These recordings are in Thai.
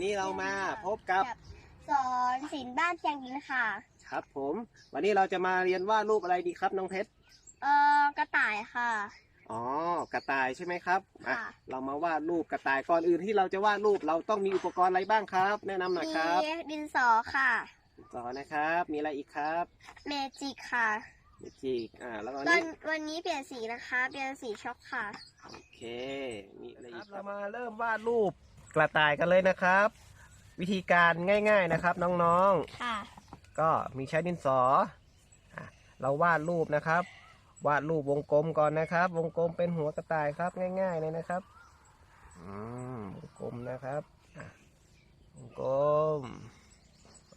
กับสอนศิลป์บ้านเชียงดินค่ะ ครับ ผม วันนี้เราจะมาเรียนวาดรูปอะไรดีครับน้องเพชรเอ่อกระต่ายค่ะ อ๋อกระต่ายใช่ไหมครับอะค่ะ เรามาวาดรูปกระต่ายก่อนอื่นที่เราจะวาดรูปเราต้องมีอุปกรณ์อะไรบ้างครับ แนะนำหน่อยมีครับดินสอค่ะต่อนะครับ มีอะไรอีกครับเมจิกค่ะเมจิกอ่าแล้วก็ตอนี้นวันนี้เปลี่ยนสีนะคะ เปลี่ยนสีช็อกค่ะ โอเค มีอะไรอีกเรามาเริ่มวาดรูป กระต่ายกันเลยนะครับ วิธีการง่าย ๆนะครับ น้องๆค่ะก็มีใช้ดินสออะเราวาดรูปนะครับ วาดรูปวงกลมก่อนนะครับ วงกลมเป็นหัวกระต่ายครับง่าย ๆ เลยนะครับอืมวงกลมนะครับอะวงกลม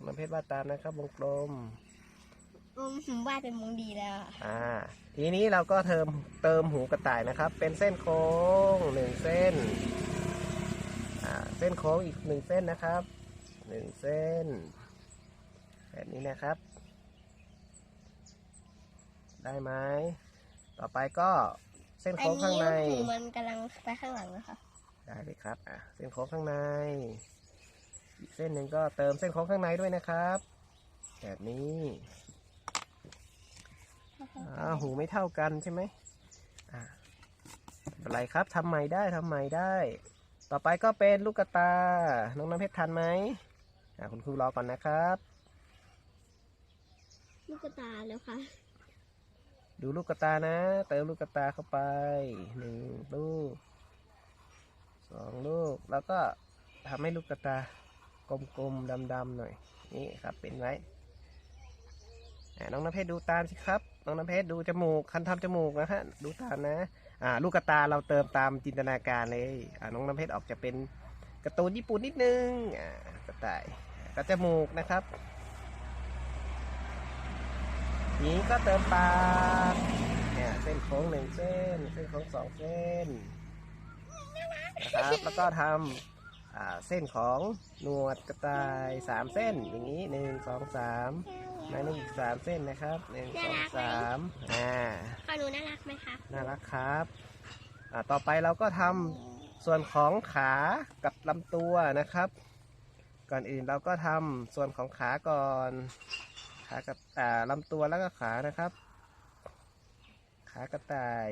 น้ำเพชรวาดตามนะครับ วงกลม อืมผมว่าเป็นมงดีแล้วอะอ่าทีนี้เราก็เติมเติมหูกระต่ายนะครับ เป็นเส้นโค้งหนึ่งเส้นอ่า เส้นโค้งอีกหนึ่งเส้นนะครับหนึ่งเส้น แบบนี้นะครับ ได้ไหมต่อไปก็เส้นอันโค้งข้างนี้ในหูมันกำลังไปข้างหลังนะคะได้เลยครับอะเส้นโค้งข้างใน อีกเส้นหนึ่งก็เติมเส้นโค้งข้างในด้วยนะครับ แบบนี้อ่าหูไม่เท่ากันใช่ไหมอ่าไม่เป็นไรครับทำใหม่ได้ทำใหม่ได้ ต่อไปก็เป็นลูกกระตา น้องน้ำเพชรทันไหมอ่าคุณครูรอก่อนนะครับ ลูกกระตายแล้วค่ะ ดูลูกกระตานะ เติมลูกกระตาเข้าไปหนึ่งลูกสองลูก แล้วก็ทำให้ลูกกระตากลมๆดำๆหน่อย นี่ครับเป็นไว้อ่าน้องน้ำเพชรดูตามสิครับ น้องน้ำเพชรดูจมูก คันทำจมูกนะฮะ ดูตามนะอ่า ลูกกระตาเราเติมตามจินตนาการเลยน้องน้ำเพชรออกจะเป็นกระตูนญี่ปุ่นนิดนึงกระต่ายกระจมูกนะครับนี้ก็เติมปากเนี่ยเส้นโค้งหนึ่งเส้น เส้นโค้งสองเส้นนะครับแล้วก็ทำอ่า เส้นของหนวดกระต่ายสามเส้นอย่างนี้หนึ่งสองสามในนี้อีกสามเส้นนะครับหนึ่งสองสามอ่าขอหนูน่ารักไหมคะน่ารักครับอ่าต่อไปเราก็ทำส่วนของขากับลำตัวนะครับ ก่อนอื่นเราก็ทำส่วนของขาก่อนขากับอ่าลำตัวแล้วก็ขานะครับ ขากระต่าย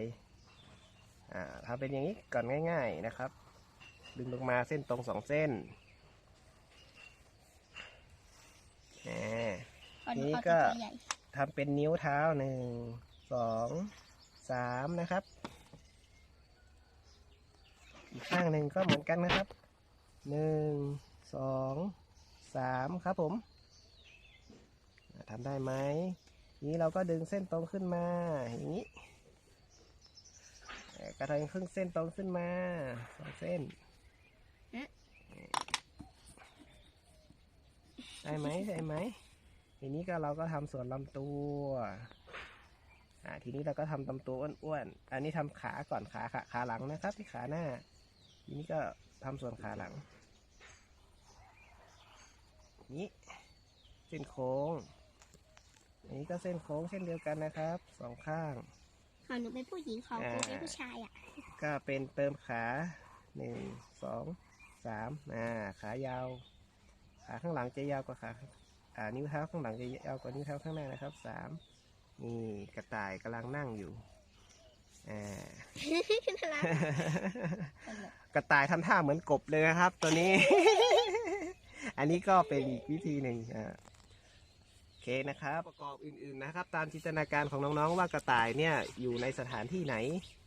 อ่าทำเป็นอย่างนี้ก่อนง่าย ๆนะครับ ดึงลงมาเส้นตรงสองเส้นแหมขอหนูนี่ขอก็ตัวใหญ่ทำเป็นนิ้วเท้าหนึ่งสองสามนะครับ อีกข้างหนึ่งก็เหมือนกันนะครับหนึ่งสองสามครับผมอ่าทำได้ไหมนี้เราก็ดึงเส้นตรงขึ้นมาอย่างนี้อ่ากระทงครึ่งเส้นตรงขึ้นมาสองเส้น ได้ไหมได้ไหมทีนี้ก็เราก็ทำส่วนลำตัวอ่าทีนี้เราก็ทำลำตัวอ้วนๆอันนี้ทำขาก่อนขาขาขาหลังนะครับที่ขาหน้า ทีนี้ก็ทำส่วนขาหลัง นี้เส้นโค้ง อันนี้ก็เส้นโค้งเช่นเดียวกันนะครับสองข้างขอหนูเป็นผู้หญิงขอหนูเป็นผู้ชายอะก็เป็นเติมขาหนึ่งสอง สามอ่าขายาว ขาข้างหลังจะยาวกว่าขาอ่านิ้วเท้าข้างหลังจะยาวกว่านิ้วเท้าข้างหน้านะครับสามนี่กระต่ายกำลังนั่งอยู่อ่าน่ารักกระต่ายทำท่าเหมือนกบเลยนะครับ ตัวนี้ อันนี้ก็เป็นอีกวิธีหนึ่งอ่าโอเคนะครับประกอบอื่นๆนะครับ ตามจินตนาการของน้องๆว่ากระต่ายเนี่ยอยู่ในสถานที่ไหน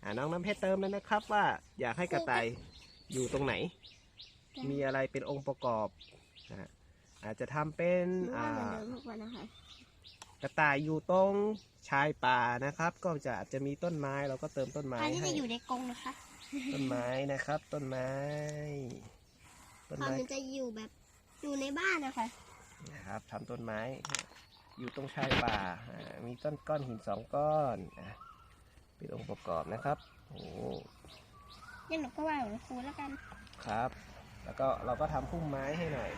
อ่าน้องน้ำเพชรเติมเลยนะครับ ว่าอยากให้กระต่ายอยู่ตรงไหน มีอะไรเป็นองค์ประกอบอ่าอาจจะทำเป็นหนูว่าอ่าเหมือนเดิมทุกวันนะคะกระต่ายอยู่ตรงชายป่านะครับ ก็จะอาจจะมีต้นไม้เราก็เติมต้นไม้อันนี้ให้จะอยู่ในกรงนะคะต้นไม้นะครับ ต้นไม้ ต้นความไม้มันจะอยู่แบบอยู่ในบ้านนะคะนะครับทำต้นไม้ อยู่ตรงชายป่าอ่ามีต้นก้อนหินสองก้อนอะเป็นองค์ประกอบนะครับโอ้งั้นหนูก็ว่าเหมือนครูแล้วกันครับ แล้วก็เราก็ทำพุ่มไม้ให้หน่อย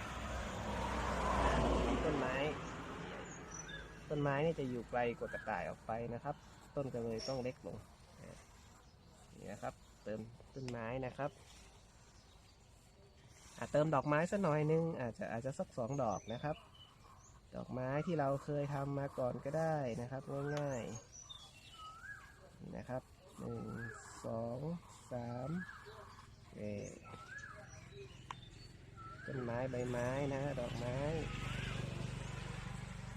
ต้นไม้ ต้นไม้นี่จะอยู่ไกลกว่ากระต่ายออกไปนะครับ ต้นก็เลยต้องเล็กลงนี่นะครับ เติมต้นไม้นะครับอะเติมดอกไม้สักหน่อยนึงอาจจะอาจจะสักสองดอกนะครับ ดอกไม้ที่เราเคยทำมาก่อนก็ได้นะครับ ง่ายๆนะครับหนึ่งสองสามเอต้น ไม้ใบไม้นะดอกไม้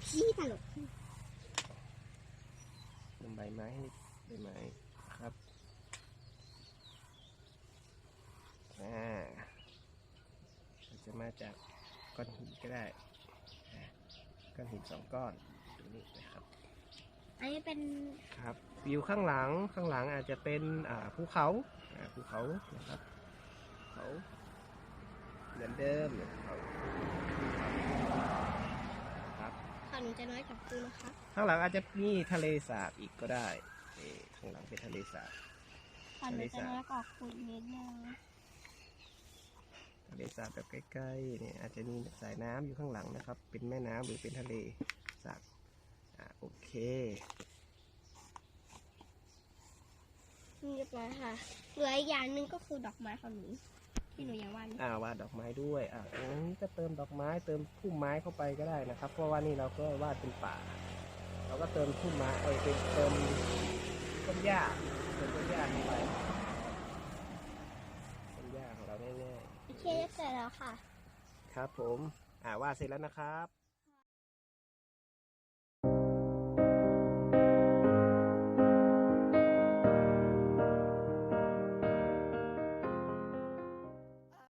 พี่ตลกต้นใบไม้ให้ใบไม้ครับอ่าอาจจะมาจากก้อนหินก็ได้อ่าก้อนหินสองก้อนตรงนี้นะครับอันนี้เป็นครับวิวข้างหลังข้างหลังอาจจะเป็นอ่าภูเขาอ่าภูเขานะครับภูเขา เหมือนเดิมเนี่ยภูเขาครับขอหนูจะน้อยกับคุณนะคะข้างหลังอาจจะมีทะเลสาบอีกก็ได้นี่ข้างหลังเป็นทะเลสาบขอหนูจะน้อยกว่าคุณนิดนึงทะเลสาบแบบใกล้ๆเนี่ยอาจจะมีสายน้ำอยู่ข้างหลังนะครับ เป็นแม่น้ำหรือเป็นทะเลสาบอ่าโอเคนี่เรียบร้อยค่ะเหลืออีกอย่างหนึ่งก็คือดอกไม้ของหนู ที่หนูยังวาดไม่อ่าวาดดอกไม้ด้วยอ่าตรงนี้ก็เติมดอกไม้เติมพุ่มไม้เข้าไปก็ได้นะครับ เพราะว่านี่เราก็วาดเป็นป่า เราก็เติมพุ่มไม้เอ้ยเป็นเติมต้นหญ้าเติมต้นหญ้าเข้าไปต้นหญ้าของเราง่ายโอเคเสร็จแล้วค่ะ ๆครับผม อ่าวาดเสร็จแล้วนะครับ